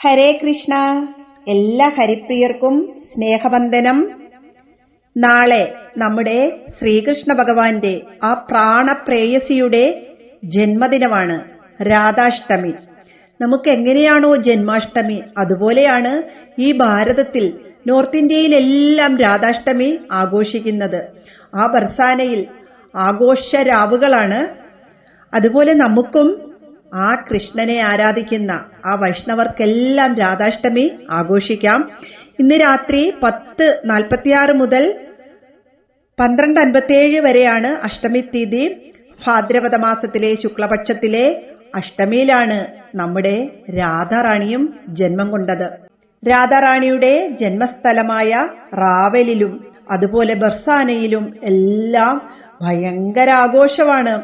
ഹരേ കൃഷ്ണ. എല്ലാ ഹരിപ്രിയർക്കും സ്നേഹവന്ദനം. നാളെ നമ്മുടെ ശ്രീകൃഷ്ണ ഭഗവാന്റെ ആ പ്രാണപ്രേയസിയുടെ ജന്മദിനമാണ് രാധാഷ്ടമി. നമുക്ക് എങ്ങനെയാണോ ജന്മാഷ്ടമി? അതുപോലെയാണ് ഈ ഭാരതത്തിൽ നോർത്ത് ഇന്ത്യയിലെല്ലാം രാധാഷ്ടമി ആഘോഷിക്കുന്നത്. ആ ബർസാനയിൽ ആഘോഷരാവുകളാണ്. അതുപോലെ നമുക്കും ആ കൃഷ്ണനെ ആരാധിക്കുന്ന ആ വൈഷ്ണവർക്കെല്ലാം രാധാഷ്ടമി ആഘോഷിക്കാം. ഇന്ന് രാത്രി പത്ത് നാൽപ്പത്തിയാറ് മുതൽ പന്ത്രണ്ട് അൻപത്തിയേഴ് വരെയാണ് അഷ്ടമി തീയതി. ഭാദ്രപദ മാസത്തിലെ ശുക്ലപക്ഷത്തിലെ അഷ്ടമിയിലാണ് നമ്മുടെ രാധാറാണിയും ജന്മം കൊണ്ടത്. രാധാറാണിയുടെ ജന്മസ്ഥലമായ റാവലിലും അതുപോലെ ബർസാനയിലും എല്ലാം ഭയങ്കര ആഘോഷമാണ്.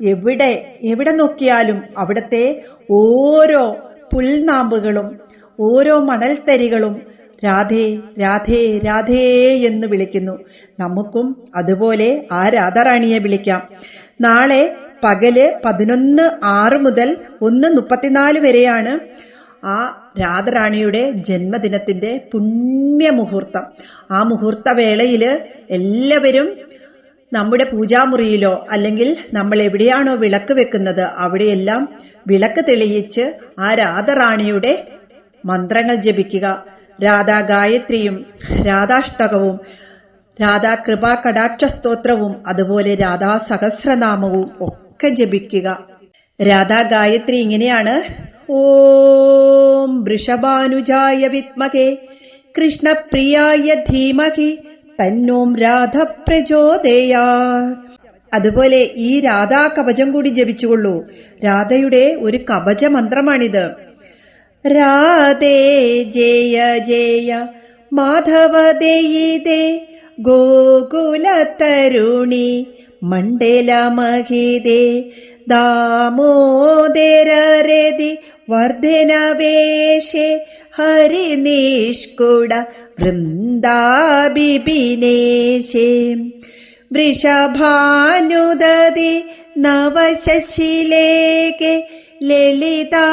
എവിടെ എവിടെ നോക്കിയാലും അവിടത്തെ ഓരോ പുൽനാമ്പുകളും ഓരോ മണൽത്തരികളും രാധേ രാധേ രാധേ എന്ന് വിളിക്കുന്നു. നമുക്കും അതുപോലെ ആ രാധാറാണിയെ വിളിക്കാം. നാളെ പകൽ പതിനൊന്ന് ആറ് മുതൽ ഒന്ന് മുപ്പത്തിനാല് വരെയാണ് ആ രാധാറാണിയുടെ ജന്മദിനത്തിന്റെ പുണ്യമുഹൂർത്തം. ആ മുഹൂർത്ത വേളയിൽ എല്ലാവരും നമ്മുടെ പൂജാമുറിയിലോ അല്ലെങ്കിൽ നമ്മൾ എവിടെയാണോ വിളക്ക് വെക്കുന്നത് അവിടെയെല്ലാം വിളക്ക് തെളിയിച്ച് ആ രാധറാണിയുടെ മന്ത്രങ്ങൾ ജപിക്കുക. രാധാ ഗായത്രിയും രാധാഷ്ടകവും രാധാ കൃപാ കടാക്ഷ സ്തോത്രവും അതുപോലെ രാധാ സഹസ്രനാമവും ഒക്കെ ജപിക്കുക. രാധാ ഗായത്രി ഇങ്ങനെയാണ് ഓം വൃഷഭാനുജായ വിത്മകേ കൃഷ്ണപ്രിയായ ധീമകി തന്നോം രാധ പ്രചോദയാ അതുപോലെ ഈ രാധാ കവചം കൂടി ജപിച്ചുകൊള്ളൂ. രാധയുടെ ഒരു കവച മന്ത്രമാണിത് രാധേ ജയ ജയ മാധവ ദേയിതേ ഗോകുലതരുണി മണ്ഡലമഹിതേ ദാമോദരരതി ഹരി ഹരിനിഷ്കുട വൃന്ദാബിപിനേശേ വൃഷഭാനുദതി നവശശിലേകെ ലളിതാ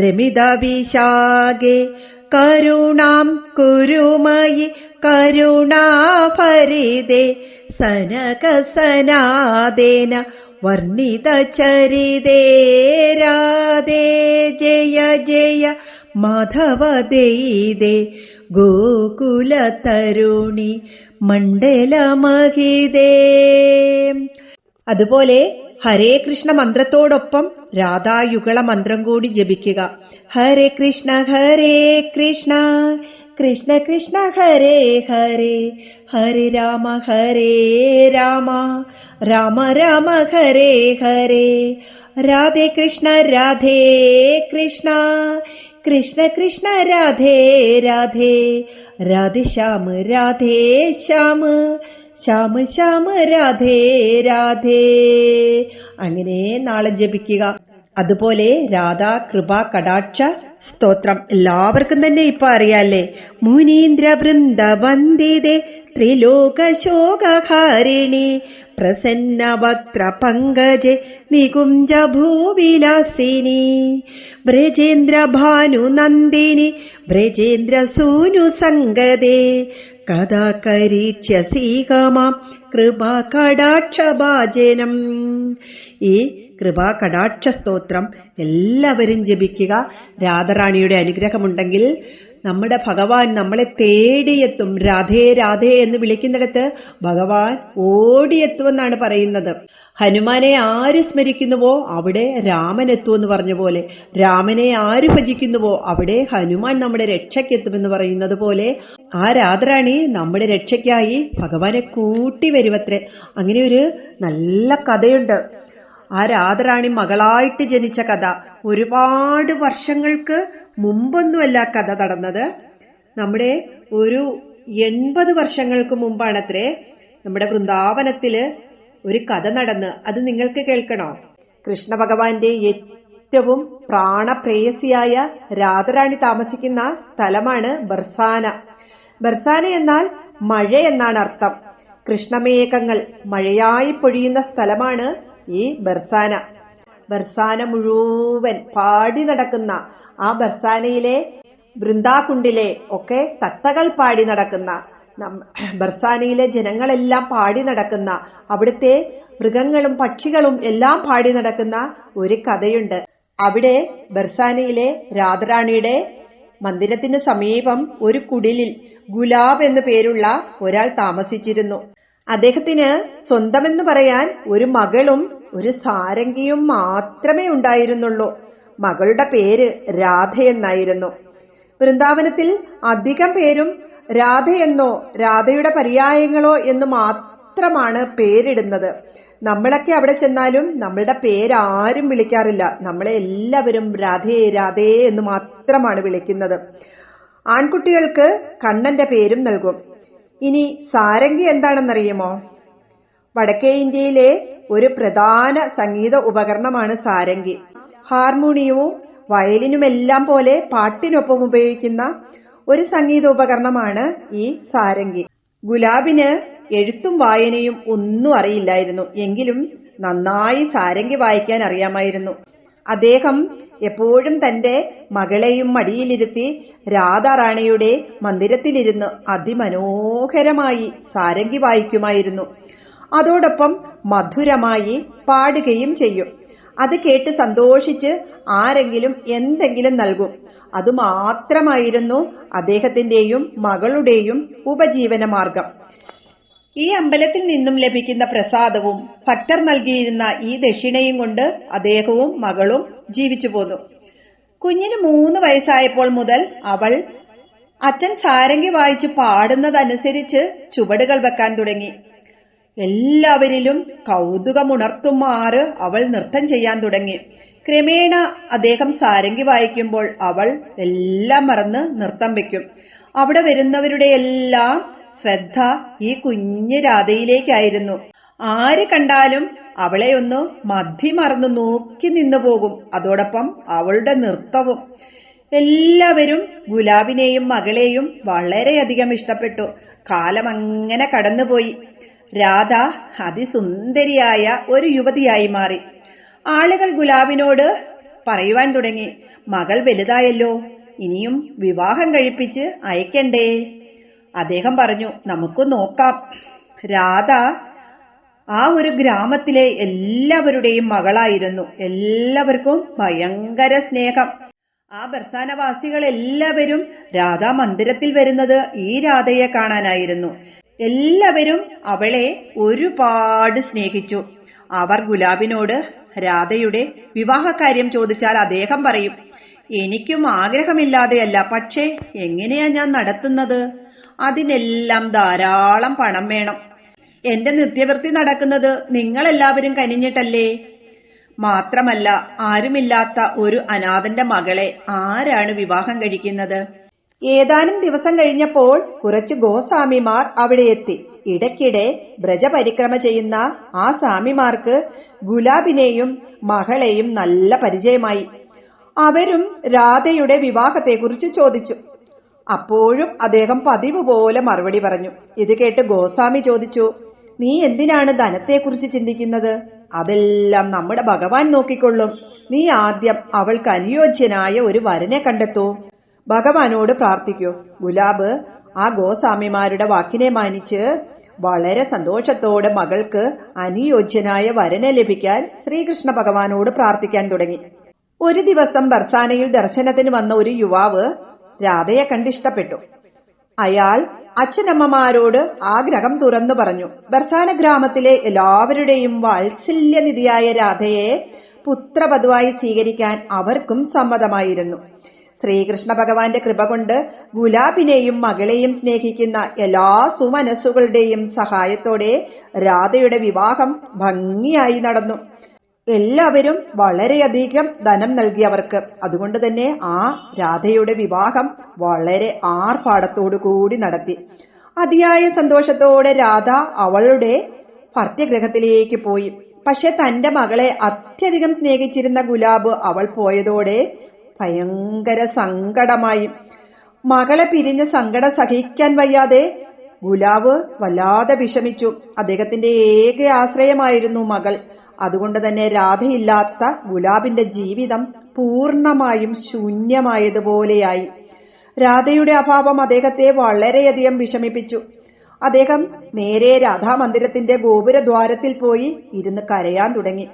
രമിത വിശാഖെ കരുണാം കുരുമയി കരുണാഭരിതേ സനക സനാദേന വർണിത ചരിതേ രാധേ ജയ ജയ മാധവ ദൈതേ ഗോകുല തരുണി മണ്ഡലമഹിതേ. അതുപോലെ ഹരേ കൃഷ്ണ മന്ത്രത്തോടൊപ്പം രാധായുഗള മന്ത്രം കൂടി ജപിക്കുക. ഹരേ കൃഷ്ണ ഹരേ കൃഷ്ണ കൃഷ്ണ കൃഷ്ണ ഹരേ ഹരേ. ഹരേ രാമ ഹരേ രാമ രാമ രാമ ഹരേ ഹരേ. രാധേ കൃഷ്ണ രാധേ കൃഷ്ണ കൃഷ്ണ കൃഷ്ണ രാധേ രാധേ. രാധേ ശ്യാമ രാധേ ശ്യാമ ശ്യാമ ശ്യാമ രാധേ രാധേ. അങ്ങനെ നാളെ ജപിക്കുക. അതുപോലെ രാധാ കൃപ കടാക്ഷ സ്തോത്രം എല്ലാവർക്കും തന്നെ ഇപ്പൊ അറിയാല്ലേ? മുനീന്ദ്ര വൃന്ദ വന്ദിതേ ത്രിലോക ശോകഹാരിണി പ്രസന്ന വക്ത്ര പങ്കജെ നികുഞ്ച ഭൂവിലാസിനി വ്രജേന്ദ്ര ഭാനു നന്ദിനി വ്രജേന്ദ്ര സൂനു സംഗതേ കഥാകരീക്ഷ്യസീകമാം കൃപാ കടാക്ഷഭാജനം ഈ കൃപാ കടാക്ഷ സ്തോത്രം എല്ലാവരും ജപിക്കുക. രാധാറാണിയുടെ അനുഗ്രഹമുണ്ടെങ്കിൽ നമ്മുടെ ഭഗവാൻ നമ്മളെ തേടിയെത്തും. രാധേ രാധേ എന്ന് വിളിക്കുന്നിടത്ത് ഭഗവാൻ ഓടിയെത്തുമെന്നാണ് പറയുന്നത്. ഹനുമാനെ ആര് സ്മരിക്കുന്നുവോ അവിടെ രാമൻ എത്തുമെന്ന് പറഞ്ഞ പോലെ. രാമനെ ആര് ഭജിക്കുന്നുവോ അവിടെ ഹനുമാൻ നമ്മുടെ രക്ഷയ്ക്കെത്തുമെന്ന് പറയുന്നത് പോലെ. ആ രാധരാണി നമ്മുടെ രക്ഷയ്ക്കായി ഭഗവാനെ കൂട്ടി വരുമത്രേ അങ്ങനെ ഒരു നല്ല കഥയുണ്ട്. ആ രാധരാണി മകളായിട്ട് ജനിച്ച കഥ. ഒരുപാട് വർഷങ്ങൾക്ക് മുമ്പൊന്നുമല്ല കഥ നടന്നത്. നമ്മുടെ ഒരു എൺപത് വർഷങ്ങൾക്ക് മുമ്പാണത്രേ നമ്മുടെ വൃന്ദാവനത്തിൽ ഒരു കഥ നടന്ന്. അത് നിങ്ങൾക്ക് കേൾക്കണോ? കൃഷ്ണ ഭഗവാന്റെ ഏറ്റവും പ്രാണപ്രേയസിയായ രാധരാണി താമസിക്കുന്ന സ്ഥലമാണ് ബർസാന. ബർസാന എന്നാൽ മഴ എന്നാണ് അർത്ഥം. കൃഷ്ണമേഘങ്ങൾ മഴയായി പൊഴിയുന്ന സ്ഥലമാണ് ഈ ബർസാന. ബർസാന മുഴുവൻ പാടി നടക്കുന്ന ആ ബർസാനയിലെ വൃന്ദാകുണ്ടിലെ ഒക്കെ തത്തകൾ പാടി നടക്കുന്ന ബർസാനയിലെ ജനങ്ങളെല്ലാം പാടി നടക്കുന്ന അവിടുത്തെ മൃഗങ്ങളും പക്ഷികളും എല്ലാം പാടി നടക്കുന്ന ഒരു കഥയുണ്ട്. അവിടെ ബർസാനയിലെ രാധറാണിയുടെ മന്ദിരത്തിന് സമീപം ഒരു കുടിലിൽ ഗുലാബ് എന്നു പേരുള്ള ഒരാൾ താമസിച്ചിരുന്നു. അദ്ദേഹത്തിന് സ്വന്തമെന്ന് പറയാൻ ഒരു മകളും ഒരു സാരംഗിയും മാത്രമേ ഉണ്ടായിരുന്നുള്ളൂ. മകളുടെ പേര് രാധയെന്നായിരുന്നു വൃന്ദാവനത്തിൽ അധികം പേരും രാധയെന്നോ രാധയുടെ പര്യായങ്ങളോ എന്ന് മാത്രമാണ് പേരിടുന്നത്. നമ്മളൊക്കെ അവിടെ ചെന്നാലും നമ്മളുടെ പേരാരും വിളിക്കാറില്ല. നമ്മളെ എല്ലാവരും രാധേ രാധേ എന്ന് മാത്രമാണ് വിളിക്കുന്നത്. ആൺകുട്ടികൾക്ക് കണ്ണന്റെ പേരും നൽകും. ഇനി സാരംഗി എന്താണെന്നറിയുമോ? വടക്കേ ഇന്ത്യയിലെ ഒരു പ്രധാന സംഗീത ഉപകരണമാണ് സാരംഗി. ഹാർമോണിയവും വയലിനുമെല്ലാം പോലെ പാട്ടിനൊപ്പം ഉപയോഗിക്കുന്ന ഒരു സംഗീതോപകരണമാണ് ഈ സാരംഗി. ഗുലാബിന് എഴുത്തും വായനയും ഒന്നും അറിയില്ലായിരുന്നു. എങ്കിലും നന്നായി സാരംഗി വായിക്കാൻ അറിയാമായിരുന്നു. അദ്ദേഹം എപ്പോഴും തന്റെ മകളെയും മടിയിലിരുത്തി രാധാറാണിയുടെ മന്ദിരത്തിലിരുന്ന് അതിമനോഹരമായി സാരംഗി വായിക്കുമായിരുന്നു. അതോടൊപ്പം മധുരമായി പാടുകയും ചെയ്യും. അത് കേട്ട് സന്തോഷിച്ച് ആരെങ്കിലും എന്തെങ്കിലും നൽകും. അതുമാത്രമായിരുന്നു അദ്ദേഹത്തിന്റെയും മകളുടെയും ഉപജീവന മാർഗം. ഈ അമ്പലത്തിൽ നിന്നും ലഭിക്കുന്ന പ്രസാദവും ഭക്തർ നൽകിയിരുന്ന ഈ ദക്ഷിണയും കൊണ്ട് അദ്ദേഹവും മകളും ജീവിച്ചു പോന്നു. കുഞ്ഞിന് മൂന്ന് വയസ്സായപ്പോൾ മുതൽ അവൾ അച്ഛൻ സാരംഗി വായിച്ചു പാടുന്നതനുസരിച്ച് ചുവടുകൾ വെക്കാൻ തുടങ്ങി. എല്ലാവരിലും കൗതുകമുണർത്തുമാറ് അവൾ നൃത്തം ചെയ്യാൻ തുടങ്ങി. ക്രമേണ അദ്ദേഹം സാരംഗി വായിക്കുമ്പോൾ അവൾ എല്ലാം മറന്ന് നൃത്തം വെക്കും അവിടെ വരുന്നവരുടെ എല്ലാം ശ്രദ്ധ ഈ കുഞ്ഞു രാധയിലേക്കായിരുന്നു. ആര് കണ്ടാലും അവളെ ഒന്ന് മറന്നു നോക്കി നിന്നു പോകും. അതോടൊപ്പം അവളുടെ നൃത്തവും. എല്ലാവരും ഗുലാബിനെയും മകളെയും വളരെയധികം ഇഷ്ടപ്പെട്ടു. കാലം അങ്ങനെ കടന്നുപോയി. രാധ അതിസുന്ദരിയായ ഒരു യുവതിയായി മാറി. ആളുകൾ ഗുലാബിനോട് പറയുവാൻ തുടങ്ങി മകൾ വലുതായല്ലോ ഇനിയും വിവാഹം കഴിപ്പിച്ച് അയക്കണ്ടേ? അദ്ദേഹം പറഞ്ഞു നമുക്ക് നോക്കാം. രാധ ആ ഒരു ഗ്രാമത്തിലെ എല്ലാവരുടെയും മകളായിരുന്നു. എല്ലാവർക്കും ഭയങ്കര സ്നേഹം. ആ ബർസാനവാസികൾ എല്ലാവരും രാധാ മന്ദിരത്തിൽ വരുന്നത് ഈ രാധയെ കാണാനായിരുന്നു. എല്ലാവരും അവളെ ഒരുപാട് സ്നേഹിച്ചു. അവർ ഗുലാബിനോട് രാധയുടെ വിവാഹകാര്യം ചോദിച്ചാൽ അദ്ദേഹം പറയും എനിക്കും ആഗ്രഹമില്ലാതെയല്ല പക്ഷേ എങ്ങനെയാ ഞാൻ നടത്തുന്നത്? അതിനെല്ലാം ധാരാളം പണം വേണം. എന്റെ നിത്യവൃത്തി നടക്കുന്നത് നിങ്ങളെല്ലാവരും കനിഞ്ഞിട്ടല്ലേ? മാത്രമല്ല ആരുമില്ലാത്ത ഒരു അനാഥന്റെ മകളെ ആരാണ് വിവാഹം കഴിക്കുന്നത്? ഏതാനും ദിവസം കഴിഞ്ഞപ്പോൾ കുറച്ച് ഗോസ്വാമിമാർ അവിടെ എത്തി. ഇടയ്ക്കിടെ ബ്രജപരിക്രമ ചെയ്യുന്ന ആ സ്വാമിമാർക്ക് ഗുലാബിനെയും മകളെയും നല്ല പരിചയമായി. അവരും രാധയുടെ വിവാഹത്തെക്കുറിച്ച് ചോദിച്ചു. അപ്പോഴും അദ്ദേഹം പതിവ് പോലെ മറുപടി പറഞ്ഞു. ഇത് കേട്ട് ഗോസ്വാമി ചോദിച്ചു നീ എന്തിനാണ് ധനത്തെക്കുറിച്ച് ചിന്തിക്കുന്നത്? അതെല്ലാം നമ്മുടെ ഭഗവാൻ നോക്കിക്കൊള്ളും. നീ ആദ്യം അവൾക്ക് അനുയോജ്യനായ ഒരു വരനെ കണ്ടെത്തൂ. ഭഗവാനോട് പ്രാർത്ഥിക്കൂ. ഗുലാബ് ആ ഗോസ്വാമിമാരുടെ വാക്കിനെ മാനിച്ച് വളരെ സന്തോഷത്തോടെ മകൾക്ക് അനുയോജ്യനായ വരനെ ലഭിക്കാൻ ശ്രീകൃഷ്ണ ഭഗവാനോട് പ്രാർത്ഥിക്കാൻ തുടങ്ങി. ഒരു ദിവസം ബർസാനയിൽ ദർശനത്തിന് വന്ന ഒരു യുവാവ് രാധയെ കണ്ടിഷ്ടപ്പെട്ടു. അയാൾ അച്ഛനമ്മമാരോട് ആഗ്രഹം തുറന്നു പറഞ്ഞു. ബർസാന ഗ്രാമത്തിലെ എല്ലാവരുടെയും വാത്സല്യനിധിയായ രാധയെ പുത്രപതുവായി സ്വീകരിക്കാൻ അവർക്കും സമ്മതമായിരുന്നു. ശ്രീകൃഷ്ണ ഭഗവാന്റെ കൃപ കൊണ്ട് ഗുലാബിനെയും മകളെയും സ്നേഹിക്കുന്ന എല്ലാ സുമനസ്സുകളുടെയും സഹായത്തോടെ രാധയുടെ വിവാഹം ഭംഗിയായി നടന്നു. എല്ലാവരും വളരെയധികം ധനം നൽകി അവർക്ക്. അതുകൊണ്ട് തന്നെ ആ രാധയുടെ വിവാഹം വളരെ ആർഭാടത്തോടു കൂടി നടത്തി. അതിയായ സന്തോഷത്തോടെ രാധ അവളുടെ ഭർത്യഗ്രഹത്തിലേക്ക് പോയി. പക്ഷെ തന്റെ മകളെ അത്യധികം സ്നേഹിച്ചിരുന്ന ഗുലാബ് അവൾ പോയതോടെ ഭയങ്കര സങ്കടമായി. മകളെ പിരിഞ്ഞ സങ്കടം സഹിക്കാൻ വയ്യാതെ ഗുലാവ് വല്ലാതെ വിഷമിച്ചു. അദ്ദേഹത്തിന്റെ ഏക ആശ്രയമായിരുന്നു മകൾ. അതുകൊണ്ട് തന്നെ രാധയില്ലാത്ത ഗുലാബിന്റെ ജീവിതം പൂർണമായും ശൂന്യമായതുപോലെയായി. രാധയുടെ അഭാവം അദ്ദേഹത്തെ വളരെയധികം വിഷമിപ്പിച്ചു. അദ്ദേഹം നേരെ രാധാമന്ദിരത്തിന്റെ ഗോപുരദ്വാരത്തിൽ പോയി ഇരുന്ന് കരയാൻ തുടങ്ങി.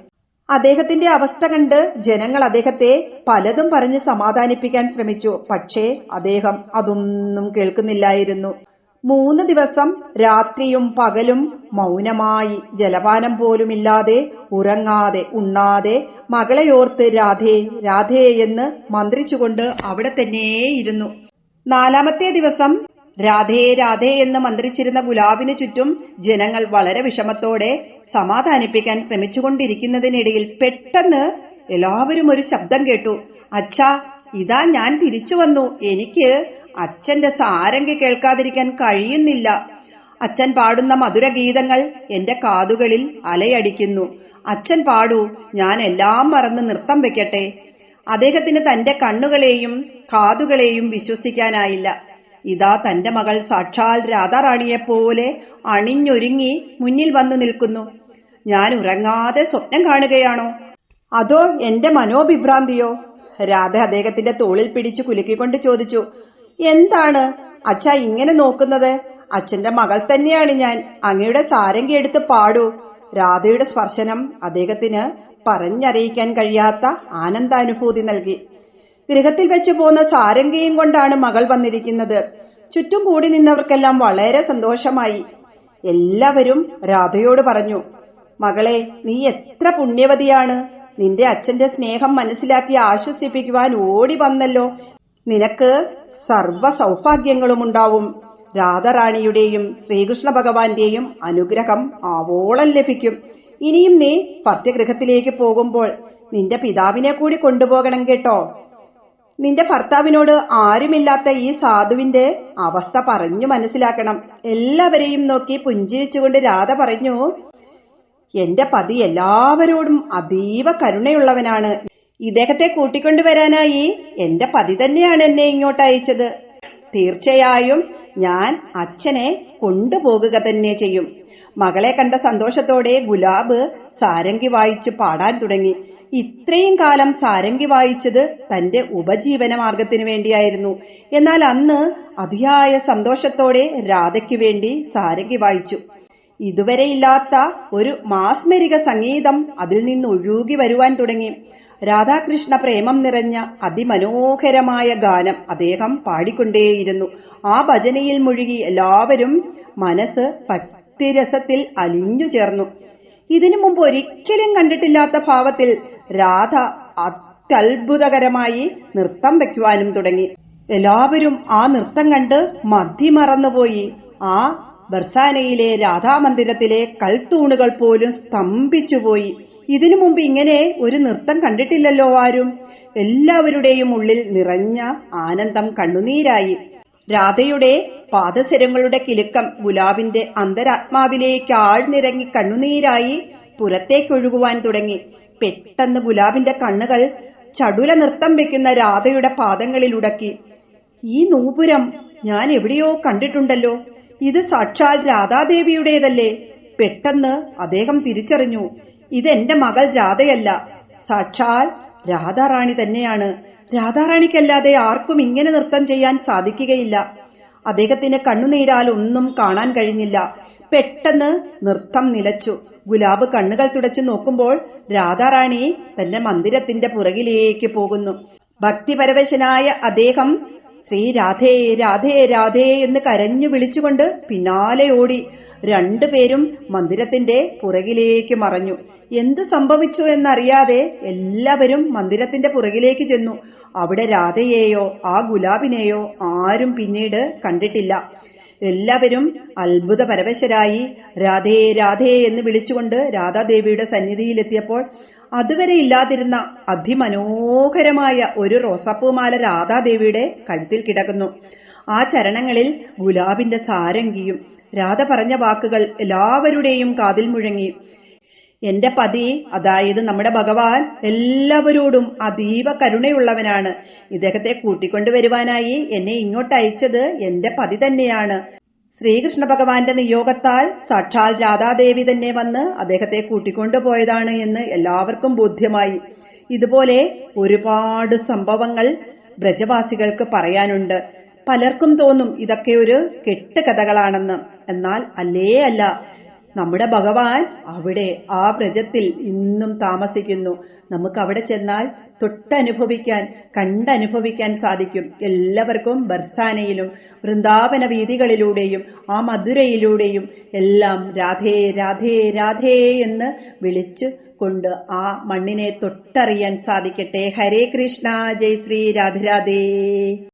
അദ്ദേഹത്തിന്റെ അവസ്ഥ കണ്ട് ജനങ്ങൾ അദ്ദേഹത്തെ പലതും പറഞ്ഞ് സമാധാനിപ്പിക്കാൻ ശ്രമിച്ചു. പക്ഷേ അദ്ദേഹം അതൊന്നും കേൾക്കുന്നില്ലായിരുന്നു. മൂന്ന് ദിവസം രാത്രിയും പകലും മൗനമായി ജലപാനം പോലുമില്ലാതെ ഉറങ്ങാതെ ഉണ്ണാതെ മകളെയോർത്ത് രാധേ രാധേ എന്ന് മന്ത്രിച്ചുകൊണ്ട് അവിടെ തന്നെയിരുന്നു നാലാമത്തെ ദിവസം രാധേ രാധേ എന്ന് മന്ത്രിച്ചിരുന്ന ഗുലാബിനു ചുറ്റും ജനങ്ങൾ വളരെ വിഷമത്തോടെ സമാധാനിപ്പിക്കാൻ ശ്രമിച്ചുകൊണ്ടിരിക്കുന്നതിനിടയിൽ പെട്ടെന്ന് എല്ലാവരും ഒരു ശബ്ദം കേട്ടു. അച്ഛാ ഇതാ ഞാൻ തിരിച്ചു വന്നു. എനിക്ക് അച്ഛന്റെ സാരംഗി കേൾക്കാതിരിക്കാൻ കഴിയുന്നില്ല. അച്ഛൻ പാടുന്ന മധുരഗീതങ്ങൾ എന്റെ കാതുകളിൽ അലയടിക്കുന്നു. അച്ഛൻ പാടൂ ഞാൻ എല്ലാം മറന്ന് നൃത്തം വെക്കട്ടെ. അദ്ദേഹത്തിന് തന്റെ കണ്ണുകളെയും കാതുകളെയും വിശ്വസിക്കാനായില്ല. ഇതാ തന്റെ മകൾ സാക്ഷാൽ രാധാറാണിയെപ്പോലെ അണിഞ്ഞൊരുങ്ങി മുന്നിൽ വന്നു നിൽക്കുന്നു. ഞാൻ ഉറങ്ങാതെ സ്വപ്നം കാണുകയാണോ? അതോ എന്റെ മനോവിഭ്രാന്തിയോ? രാധ അദ്ദേഹത്തിന്റെ തോളിൽ പിടിച്ചു കുലുക്കിക്കൊണ്ട് ചോദിച്ചു എന്താണ്? അച്ഛ ഇങ്ങനെ നോക്കുന്നത്? അച്ഛന്റെ മകൾ തന്നെയാണ് ഞാൻ. അങ്ങയുടെ സാരംഗി എടുത്ത് പാടൂ. രാധയുടെ സ്പർശനം അദ്ദേഹത്തിന് പറഞ്ഞറിയിക്കാൻ കഴിയാത്ത ആനന്ദാനുഭൂതി നൽകി. ഗൃഹത്തിൽ വെച്ചു പോന്ന സാരംഗിയും കൊണ്ടാണ് മകൾ വന്നിരിക്കുന്നത്. ചുറ്റും കൂടി നിന്നവർക്കെല്ലാം വളരെ സന്തോഷമായി. എല്ലാവരും രാധയോട് പറഞ്ഞു മകളെ നീ എത്ര പുണ്യവതിയാണ്. നിന്റെ അച്ഛന്റെ സ്നേഹം മനസ്സിലാക്കി ആശ്വസിപ്പിക്കുവാൻ ഓടി വന്നല്ലോ. നിനക്ക് സർവ സൗഭാഗ്യങ്ങളും ഉണ്ടാവും. രാധാറാണിയുടെയും ശ്രീകൃഷ്ണ ഭഗവാന്റെയും അനുഗ്രഹം ആവോളം ലഭിക്കും. ഇനിയും നീ പത്യഗൃഹത്തിലേക്ക് പോകുമ്പോൾ നിന്റെ പിതാവിനെ കൂടി കൊണ്ടുപോകണം കേട്ടോ. നിന്റെ ഭർത്താവിനോട് ആരുമില്ലാത്ത ഈ സാധുവിന്റെ അവസ്ഥ പറഞ്ഞു മനസ്സിലാക്കണം. എല്ലാവരെയും നോക്കി പുഞ്ചിരിച്ചുകൊണ്ട് രാധ പറഞ്ഞു എന്റെ പതി എല്ലാവരോടും അതീവ കരുണയുള്ളവനാണ്. ഇദ്ദേഹത്തെ കൂട്ടിക്കൊണ്ടുവരാനായി എന്റെ പതി തന്നെയാണ് എന്നെ ഇങ്ങോട്ട് അയച്ചത്. തീർച്ചയായും ഞാൻ അച്ഛനെ കൊണ്ടുപോകുക തന്നെ ചെയ്യും. മകളെ കണ്ട സന്തോഷത്തോടെ ഗുലാബ് സാരംഗി വായിച്ചു പാടാൻ തുടങ്ങി. ഇത്രയും കാലം സാരംഗി വായിച്ചത് തന്റെ ഉപജീവന മാർഗത്തിനു വേണ്ടിയായിരുന്നു. എന്നാൽ അന്ന് അതിയായ സന്തോഷത്തോടെ രാധയ്ക്ക് വേണ്ടി സാരംഗി വായിച്ചു. ഇതുവരെ ഇല്ലാത്ത ഒരു മാസ്മരിക സംഗീതം അതിൽ നിന്ന് ഒഴുകി വരുവാൻ തുടങ്ങി. രാധാകൃഷ്ണ പ്രേമം നിറഞ്ഞ അതിമനോഹരമായ ഗാനം അദ്ദേഹം പാടിക്കൊണ്ടേയിരുന്നു. ആ ഭജനയിൽ മുഴുകി എല്ലാവരും മനസ്സ് ഭക്തിരസത്തിൽ അലിഞ്ഞു ചേർന്നു. ഇതിനു മുമ്പ് ഒരിക്കലും കണ്ടിട്ടില്ലാത്ത ഭാവത്തിൽ രാധ അത്യത്ഭുതകരമായി നൃത്തം വയ്ക്കുവാനും തുടങ്ങി. എല്ലാവരും ആ നൃത്തം കണ്ട് മതിമറന്നുപോയി ആ ബർസാനയിലെ രാധാമന്ദിരത്തിലെ കൽത്തൂണുകൾ പോലും സ്തംഭിച്ചുപോയി. ഇതിനു മുമ്പ് ഇങ്ങനെ ഒരു നൃത്തം കണ്ടിട്ടില്ലല്ലോ ആരും. എല്ലാവരുടെയും ഉള്ളിൽ നിറഞ്ഞ ആനന്ദം കണ്ണുനീരായി. രാധയുടെ പാദസരങ്ങളുടെ കിലുക്കം ഗുലാബിന്റെ അന്തരാത്മാവിലേക്ക് ആഴ്ന്നിറങ്ങി കണ്ണുനീരായി പുറത്തേക്കൊഴുകുവാൻ തുടങ്ങി. പെട്ടെന്ന് ഗുലാബിന്റെ കണ്ണുകൾ ചടുല നൃത്തം വെക്കുന്ന രാധയുടെ പാദങ്ങളിൽ ഉടക്കി. ഈ നൂപുരം ഞാൻ എവിടെയോ കണ്ടിട്ടുണ്ടല്ലോ. ഇത് സാക്ഷാൽ രാധാദേവിയുടേതല്ലേ? പെട്ടെന്ന് അദ്ദേഹം തിരിച്ചറിഞ്ഞു. ഇതെന്റെ മകൾ രാധയല്ല. സാക്ഷാൽ രാധാറാണി തന്നെയാണ്. രാധാറാണിക്കല്ലാതെ ആർക്കും ഇങ്ങനെ നൃത്തം ചെയ്യാൻ സാധിക്കുകയില്ല. അദ്ദേഹത്തിന് കണ്ണുനീരാൽ ഒന്നും കാണാൻ കഴിഞ്ഞില്ല. പെട്ടെന്ന് നൃത്തം നിലച്ചു. ഗുലാബ് കണ്ണുകൾ തുടച്ചു നോക്കുമ്പോൾ രാധാറാണി തന്റെ മന്ദിരത്തിന്റെ പുറകിലേക്ക് പോകുന്നു. ഭക്തിപരവശനായ അദ്ദേഹം ശ്രീ രാധേ രാധേ രാധേ എന്ന് കരഞ്ഞു വിളിച്ചുകൊണ്ട് പിന്നാലെ ഓടി. രണ്ടുപേരും മന്ദിരത്തിന്റെ പുറകിലേക്ക് മറഞ്ഞു. എന്തു സംഭവിച്ചു എന്നറിയാതെ എല്ലാവരും മന്ദിരത്തിന്റെ പുറകിലേക്ക് ചെന്നു. അവിടെ രാധയെയോ ആ ഗുലാബിനെയോ ആരും പിന്നീട് കണ്ടിട്ടില്ല. എല്ലാവരും അത്ഭുത പരവശരായി രാധേ രാധേ എന്ന് വിളിച്ചുകൊണ്ട് രാധാദേവിയുടെ സന്നിധിയിലെത്തിയപ്പോൾ അതുവരെ ഇല്ലാതിരുന്ന അതിമനോഹരമായ ഒരു റോസാപ്പൂമാല രാധാദേവിയുടെ കഴുത്തിൽ കിടക്കുന്നു. ആ ചരണങ്ങളിൽ ഗുലാബിന്റെ സാരംഗിയും രാധ പറഞ്ഞ വാക്കുകൾ എല്ലാവരുടെയും കാതിൽ മുഴങ്ങി. എന്റെ പതി അതായത് നമ്മുടെ ഭഗവാൻ എല്ലാവരോടും അതീവ കരുണയുള്ളവനാണ്. ഇദ്ദേഹത്തെ കൂട്ടിക്കൊണ്ടുവരുവാനായി എന്നെ ഇങ്ങോട്ട് അയച്ചത് എന്റെ പതി തന്നെയാണ്. ശ്രീകൃഷ്ണ ഭഗവാന്റെ നിയോഗത്താൽ സാക്ഷാൽ രാധാദേവി തന്നെ വന്ന് അദ്ദേഹത്തെ കൂട്ടിക്കൊണ്ടുപോയതാണ് എന്ന് എല്ലാവർക്കും ബോധ്യമായി. ഇതുപോലെ ഒരുപാട് സംഭവങ്ങൾ ബ്രജവാസികൾക്ക് പറയാനുണ്ട്. പലർക്കും തോന്നും ഇതൊക്കെ ഒരു കെട്ടുകഥകളാണെന്ന് എന്നാൽ അല്ലേ അല്ല നമ്മുടെ ഭഗവാൻ അവിടെ ആ വ്രജത്തിൽ ഇന്നും താമസിക്കുന്നു. നമുക്ക് അവിടെ ചെന്നാൽ തൊട്ടനുഭവിക്കാൻ കണ്ടനുഭവിക്കാൻ സാധിക്കും. എല്ലാവർക്കും ബർസാനയിലും വൃന്ദാവന വീതികളിലൂടെയും ആ മധുരയിലൂടെയും എല്ലാം രാധേ രാധേ രാധേ എന്ന് വിളിച്ചു കൊണ്ട് ആ മണ്ണിനെ തൊട്ടറിയാൻ സാധിക്കട്ടെ. ഹരേ കൃഷ്ണ. ജയ് ശ്രീ രാധേ രാധേ.